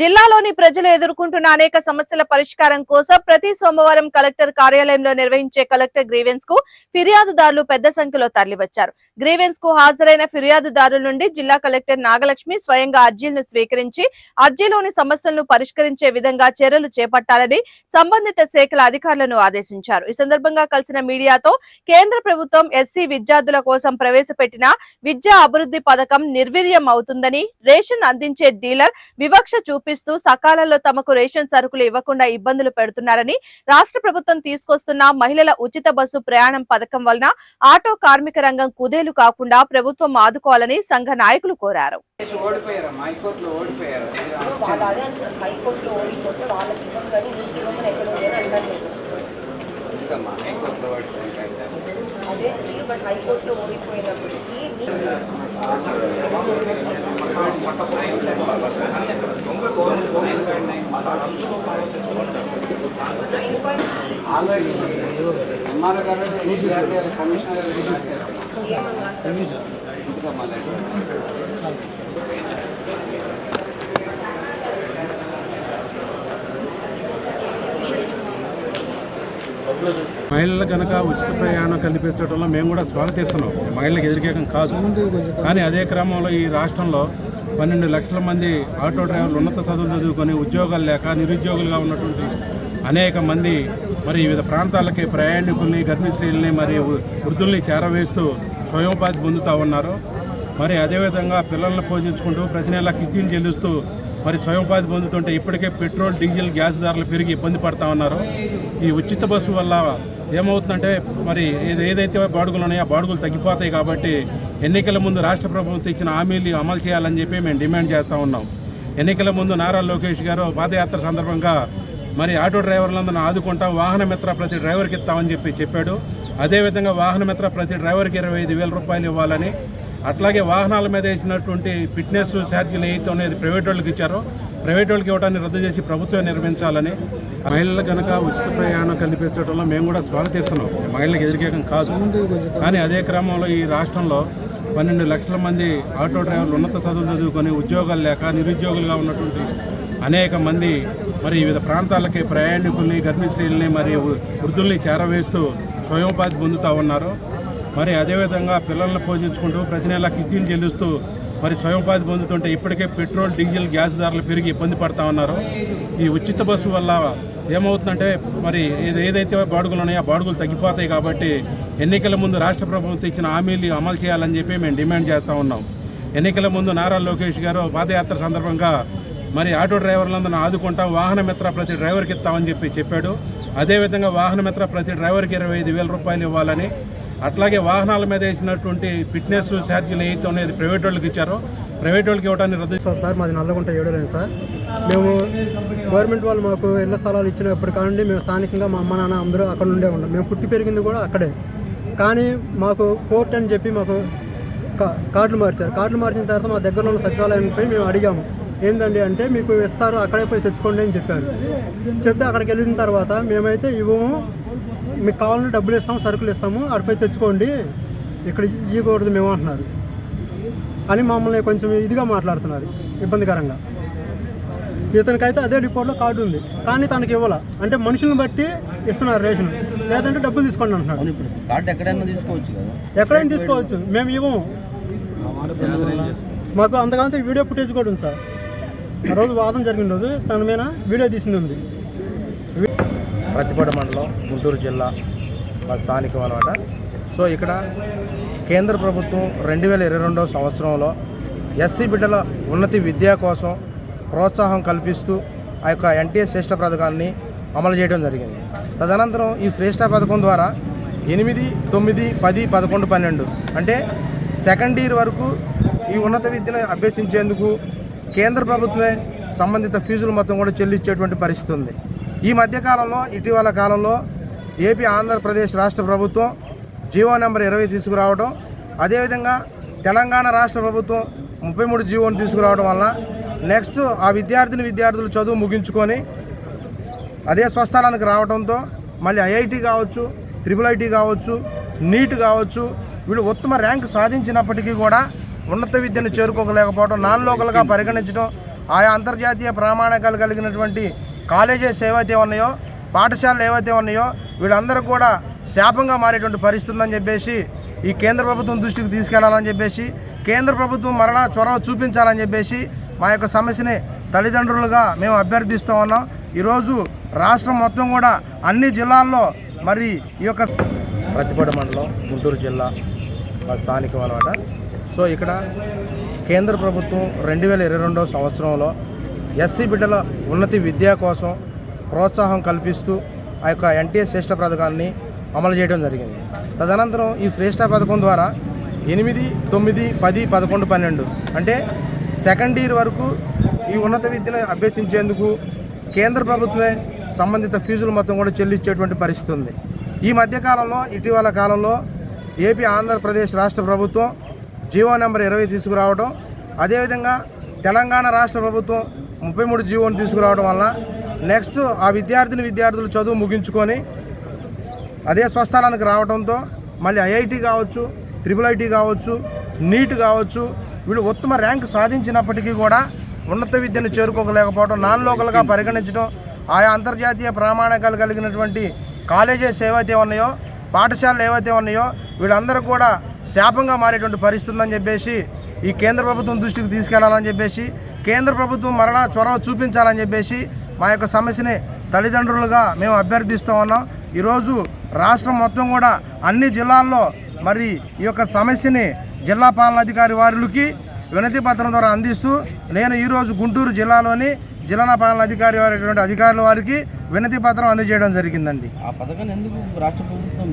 జిల్లాలోని ప్రజలు ఎదుర్కొంటున్న అనేక సమస్యల పరిష్కారం కోసం ప్రతి సోమవారం కలెక్టర్ కార్యాలయంలో నిర్వహించే కలెక్టర్ గ్రీవెన్స్కు ఫిర్యాదుదారులు పెద్ద సంఖ్యలో తరలివచ్చారు. గ్రీవెన్స్కు హాజరైన ఫిర్యాదుదారుల నుండి జిల్లా కలెక్టర్ నాగలక్ష్మి స్వయంగా అర్జీలను స్వీకరించి అర్జీలోని సమస్యలను పరిష్కరించే విధంగా చర్యలు చేపట్టాలని సంబంధిత శాఖల అధికారులను ఆదేశించారు. ఈ సందర్భంగా కలిసిన మీడియాతో కేంద్ర ప్రభుత్వం ఎస్సీ విద్యార్థుల కోసం ప్రవేశపెట్టిన విద్యా అభివృద్ధి పథకం నిర్వీర్యం అవుతుందని రేషన్ అందించే డీలర్ వివక్ష చూపిస్తూ సకాలంలో తమకు రేషన్ సరుకులు ఇవ్వకుండా ఇబ్బందులు పెడుతున్నారని రాష్ట్ర ప్రభుత్వం తీసుకొస్తున్న మహిళల ఉచిత బస్సు ప్రయాణం పథకం వలన ఆటో కార్మిక రంగం కుదేలు కాకుండా ప్రభుత్వం ఆదుకోవాలని సంఘ నాయకులు కోరారు ఓడిపోయినప్పటికీ ఆల్రెడీ గారు కమిషనర్ కనుక ఉచిత ప్రయాణం కల్పించడంలో మేము కూడా స్వాగతిస్తున్నాం. మహిళలకు ఎదురుకేకం కాదు. కానీ అదే క్రమంలో ఈ రాష్ట్రంలో పన్నెండు లక్షల మంది ఆటో డ్రైవర్లు ఉన్నత చదువులు చదువుకొని ఉద్యోగాలు లేక నిరుద్యోగులుగా ఉన్నటువంటి అనేక మంది మరి వివిధ ప్రాంతాలకి ప్రయాణికుల్ని గర్భిణీశ్రీల్ని స్త్రీలని మరి వృద్ధుల్ని చేరవేస్తూ స్వయం ఉపాధి పొందుతూ ఉన్నారు. మరి అదేవిధంగా పిల్లల్ని పోషించుకుంటూ ప్రతి నెల కిస్తీలు చెల్లిస్తూ మరి స్వయం ఉపాధి పొందుతుంటే ఇప్పటికే పెట్రోల్ డీజిల్ గ్యాస్ ధరలు పెరిగి ఇబ్బంది పడతా ఉన్నారు. ఈ ఉచిత బస్సు వల్ల ఏమవుతుందంటే మరి ఏది- ఏదైతే బాడుగులు ఉన్నాయో ఆ బాడుగులు తగ్గిపోతాయి కాబట్టి ఎన్నికల ముందు రాష్ట్ర ప్రభుత్వం ఇచ్చిన హామీలు అమలు చేయాలని చెప్పి మేము డిమాండ్ చేస్తూ ఉన్నాం. ఎన్నికల ముందు నారా లోకేష్ గారు పాదయాత్ర సందర్భంగా మరి ఆటో డ్రైవర్లందరూ ఆదుకుంటా వాహన మిత్ర ప్రతి డ్రైవర్కి ఇస్తామని చెప్పి చెప్పాడు. అదేవిధంగా వాహన మిత్ర ప్రతి డ్రైవర్కి ఇరవై ఐదు వేల రూపాయలు ఇవ్వాలని అట్లాగే వాహనాల మీద వేసినటువంటి ఫిట్నెస్ ఛార్జీలు ఏవైతే ఉన్నాయో ప్రైవేట్ వాళ్ళకి ఇచ్చారో ప్రైవేట్ వాళ్ళకి ఇవ్వడాన్ని రద్దు చేసి ప్రభుత్వం నిర్మించాలని మహిళలు కనుక ఉచిత ప్రయాణం కల్పించడంలో మేము కూడా స్వాగతిస్తున్నాం. మహిళలకు ఎదురుకేకం కాదు. కానీ అదే క్రమంలో ఈ రాష్ట్రంలో పన్నెండు లక్షల మంది ఆటో డ్రైవర్లు ఉన్నత చదువులు చదువుకొని ఉద్యోగాలు లేక నిరుద్యోగులుగా ఉన్నటువంటి అనేక మంది మరి వివిధ ప్రాంతాలకి ప్రయాణికుల్ని గర్భిణీ స్త్రీలని మరి వృద్ధుల్ని చేరవేస్తూ స్వయం ఉపాధి పొందుతూ ఉన్నారు. మరి అదేవిధంగా పిల్లల్ని పోషించుకుంటూ ప్రతి నెల కిస్తీలు చెల్లిస్తూ మరి స్వయం ఉపాధి పొందుతుంటే ఇప్పటికే పెట్రోల్ డీజిల్ గ్యాస్ ధరలు పెరిగి ఇబ్బంది పడతా ఉన్నారు. ఈ ఉచిత బస్సు వల్ల ఏమవుతుందంటే మరి ఏది- ఏదైతే బాడుగులు ఉన్నాయో ఆ బాడుగులు తగ్గిపోతాయి కాబట్టి ఎన్నికల ముందు రాష్ట్ర ప్రభుత్వం ఇచ్చిన హామీలు అమలు చేయాలని చెప్పి మేము డిమాండ్ చేస్తూ ఉన్నాం. ఎన్నికల ముందు నారా లోకేష్ గారు పాదయాత్ర సందర్భంగా మరి ఆటో డ్రైవర్లందరిని ఆదుకుంటాం వాహన మిత్ర ప్రతి డ్రైవర్కి ఇస్తామని చెప్పి చెప్పాడు. అదేవిధంగా వాహన మిత్ర ప్రతి డ్రైవర్కి ఇరవై ఐదు వేల రూపాయలు ఇవ్వాలని అట్లాగే వాహనాల మీద వేసినటువంటి ఫిట్నెస్ ఛార్జీలు ఏవైతే అనేది ప్రైవేట్ వాళ్ళకి ఇచ్చారో ప్రైవేట్ వాళ్ళకి ఇవ్వడానికి రద్దు సార్ సార్ మాది నల్లగుంట ఏడోలేను సార్. మేము గవర్నమెంట్ వాళ్ళు మాకు ఇళ్ళ స్థలాలు ఇచ్చినప్పుడు కానుండి మేము స్థానికంగా మా అమ్మ నాన్న అందరూ అక్కడ ఉండే ఉన్నాం. మేము పుట్టి పెరిగింది కూడా అక్కడే. కానీ మాకు కోర్ట్ అని చెప్పి మాకు కా- కార్డులు మార్చారు. కార్డులు మార్చిన తర్వాత మా దగ్గరలో ఉన్న సచివాలయానికి పోయి మేము అడిగాము. ఏందండి అంటే మీకు ఇస్తారు అక్కడే పోయి తెచ్చుకోండి అని చెప్పారు. చెప్తే అక్కడికి వెళ్ళిన తర్వాత మేమైతే ఇవ్వము. మీకు కావాలంటే డబ్బులు ఇస్తాము సరుకులు ఇస్తాము అక్కడిపోయి తెచ్చుకోండి. ఇక్కడ ఇవ్వకూడదు మేము అంటున్నారు. అని మమ్మల్ని కొంచెం ఇదిగా మాట్లాడుతున్నారు ఇబ్బందికరంగా. ఇతనికైతే అదే డిపోట్లో కార్డు ఉంది కానీ తనకి ఇవ్వాల. అంటే మనుషులను బట్టి ఇస్తున్నారు రేషన్. లేదంటే డబ్బులు తీసుకోండి అంటున్నాడు కార్డు ఎక్కడైనా తీసుకోవచ్చు ఎక్కడైనా తీసుకోవచ్చు మేము ఇవ్వము. మాకు అంతకంటే వీడియో ఫుటేజ్ కూడా ఉంది సార్. ఆ రోజు వాదన జరిగిన రోజు తన మీద వీడియో తీసింది ఉంది. ప్రతిపడ మండలం గుంటూరు జిల్లా మా స్థానికం అనమాట సో ఇక్కడ కేంద్ర ప్రభుత్వం రెండు వేల ఇరవై రెండవ సంవత్సరంలో ఎస్సీ బిడ్డల ఉన్నతి విద్య కోసం ప్రోత్సాహం కల్పిస్తూ ఆ యొక్క ఎన్టీఎస్ శ్రేష్ఠ పథకాన్ని అమలు చేయడం జరిగింది. తదనంతరం ఈ శ్రేష్ఠ పథకం ద్వారా ఎనిమిది తొమ్మిది పది పదకొండు పన్నెండు అంటే సెకండ్ ఇయర్ వరకు ఈ ఉన్నత విద్యను అభ్యసించేందుకు కేంద్ర ప్రభుత్వమే సంబంధిత ఫీజులు మొత్తం కూడా చెల్లించేటువంటి పరిస్థితి ఉంది. ఈ మధ్యకాలంలో ఇటీవల కాలంలో ఏపీ ఆంధ్రప్రదేశ్ రాష్ట్ర ప్రభుత్వం జీవో నెంబర్ ఇరవై తీసుకురావడం అదేవిధంగా తెలంగాణ రాష్ట్ర ప్రభుత్వం ముప్పై మూడు జీవోని తీసుకురావడం వల్ల నెక్స్ట్ ఆ విద్యార్థిని విద్యార్థులు చదువు ముగించుకొని అదే స్వస్థానానికి రావడంతో మళ్ళీ ఐఐటి కావచ్చు త్రిపుల్ ఐటీ కావచ్చు నీట్ కావచ్చు వీళ్ళు ఉత్తమ ర్యాంక్ సాధించినప్పటికీ కూడా ఉన్నత విద్యను చేరుకోలేకపోవడం నాన్ లోకల్గా పరిగణించడం ఆయా అంతర్జాతీయ ప్రామాణికాలు కలిగినటువంటి కాలేజెస్ ఏవైతే ఉన్నాయో పాఠశాలలు ఏవైతే ఉన్నాయో వీళ్ళందరూ కూడా శాపంగా మారేటువంటి పరిస్థితి ఉందని చెప్పేసి ఈ కేంద్ర ప్రభుత్వం దృష్టికి తీసుకెళ్ళాలని చెప్పేసి కేంద్ర ప్రభుత్వం మరలా చొరవ చూపించాలని చెప్పేసి మా యొక్క సమస్యని తల్లిదండ్రులుగా మేము అభ్యర్థిస్తూ ఉన్నాం. ఈరోజు రాష్ట్రం మొత్తం కూడా అన్ని జిల్లాల్లో మరి ఈ యొక్క ప్రతిపడ మండలం గుంటూరు జిల్లా మా స్థానికం అనమాట సో ఇక్కడ కేంద్ర ప్రభుత్వం రెండు వేల ఇరవై రెండవ సంవత్సరంలో ఎస్సీ బిడ్డల ఉన్నతి విద్య కోసం ప్రోత్సాహం కల్పిస్తూ ఆ యొక్క ఎన్టీఏ శ్రేష్ఠ పథకాన్ని అమలు చేయడం జరిగింది. తదనంతరం ఈ శ్రేష్ఠ పథకం ద్వారా ఎనిమిది తొమ్మిది పది పదకొండు పన్నెండు అంటే సెకండ్ ఇయర్ వరకు ఈ ఉన్నత విద్యను అభ్యసించేందుకు కేంద్ర ప్రభుత్వమే సంబంధిత ఫీజులు మొత్తం కూడా చెల్లించేటువంటి పరిస్థితి ఉంది. ఈ మధ్యకాలంలో ఇటీవల కాలంలో ఏపీ ఆంధ్రప్రదేశ్ రాష్ట్ర ప్రభుత్వం జీవో నెంబర్ ఇరవై తీసుకురావడం అదేవిధంగా తెలంగాణ రాష్ట్ర ప్రభుత్వం ముప్పై మూడు జీవోని తీసుకురావడం వల్ల నెక్స్ట్ ఆ విద్యార్థిని విద్యార్థులు చదువు ముగించుకొని అదే స్వస్థలానికి రావడంతో మళ్ళీ ఐఐటి కావచ్చు త్రిపుల్ ఐటీ కావచ్చు నీట్ కావచ్చు వీళ్ళు ఉత్తమ ర్యాంక్ సాధించినప్పటికీ కూడా ఉన్నత విద్యను చేరుకోలేకపోవడం నాన్ లోకల్గా పరిగణించడం ఆయా అంతర్జాతీయ ప్రామాణికాలు కలిగినటువంటి కాలేజెస్ ఏవైతే ఉన్నాయో పాఠశాలలు ఏవైతే ఉన్నాయో వీళ్ళందరూ కూడా శాపంగా మారేటువంటి పరిస్థితి ఉందని చెప్పేసి ఈ కేంద్ర ప్రభుత్వం దృష్టికి తీసుకెళ్ళాలని చెప్పేసి కేంద్ర ప్రభుత్వం మరలా చొరవ చూపించాలని చెప్పేసి మా యొక్క సమస్యని తల్లిదండ్రులుగా మేము అభ్యర్థిస్తూ ఉన్నాం. ఈరోజు రాష్ట్రం మొత్తం కూడా అన్ని జిల్లాల్లో మరి ఈ యొక్క సమస్యని జిల్లా పాలనాధికారి వారికి వినతి పత్రం ద్వారా అందిస్తూ నేను ఈరోజు గుంటూరు జిల్లాలోని జిల్లా పాలనాధికారి వారి అధికారుల వారికి వినతి పత్రం అందజేయడం జరిగిందండి. ఆ పథకాన్ని ఎందుకు రాష్ట్ర ప్రభుత్వం